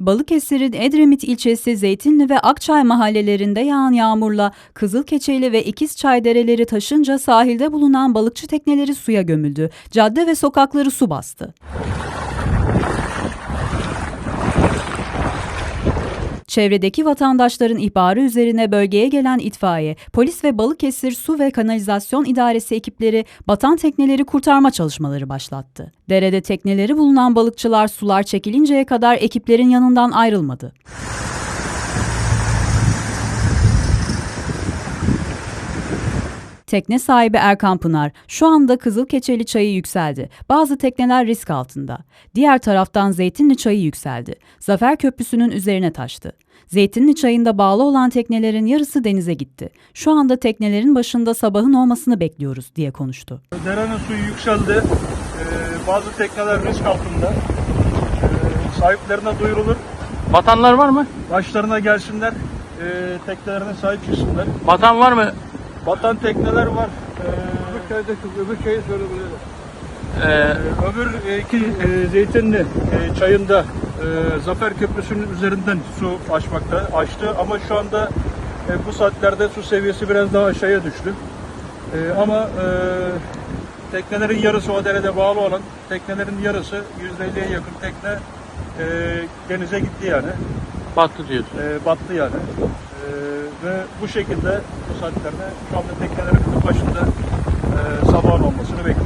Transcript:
Balıkesir'in Edremit ilçesi Zeytinli ve Akçay mahallelerinde yağan yağmurla Kızılkeçeli ve İkizçay dereleri taşınca sahilde bulunan balıkçı tekneleri suya gömüldü. Cadde ve sokakları su bastı. Çevredeki vatandaşların ihbarı üzerine bölgeye gelen itfaiye, polis ve Balıkesir Su ve Kanalizasyon İdaresi ekipleri batan tekneleri kurtarma çalışmaları başlattı. Derede tekneleri bulunan balıkçılar sular çekilinceye kadar ekiplerin yanından ayrılmadı. Tekne sahibi Erkan Pınar, şu anda Kızılkeçeli çayı yükseldi. Bazı tekneler risk altında. Diğer taraftan Zeytinli çayı yükseldi. Zafer Köprüsü'nün üzerine taştı. Zeytinli çayında bağlı olan teknelerin yarısı denize gitti. Şu anda teknelerin başında sabahın olmasını bekliyoruz diye konuştu. Derenin suyu yükseldi. Ee, bazı tekneler risk altında. Ee, sahiplerine duyurulur. Batanlar var mı? Başlarına gelsinler. Ee, teknelerine sahip çıksınlar. Batan var mı? Batan tekneler var. Ee, öbür köyde öbür köyü söyleyebilirim. Ee, öbür iki e, Zeytinli e, çayında e, Zafer Köprüsü'nün üzerinden su açmakta. Açtı ama şu anda e, bu saatlerde su seviyesi biraz daha aşağıya düştü. E, ama e, teknelerin yarısı o derede bağlı olan teknelerin yarısı %50'ye yakın tekne e, denize gitti yani. battı diyorsun. E, battı yani. E, ve bu şekilde bu saatlerde şu anda teknelerin başında e, sabahın olmasını bekliyoruz.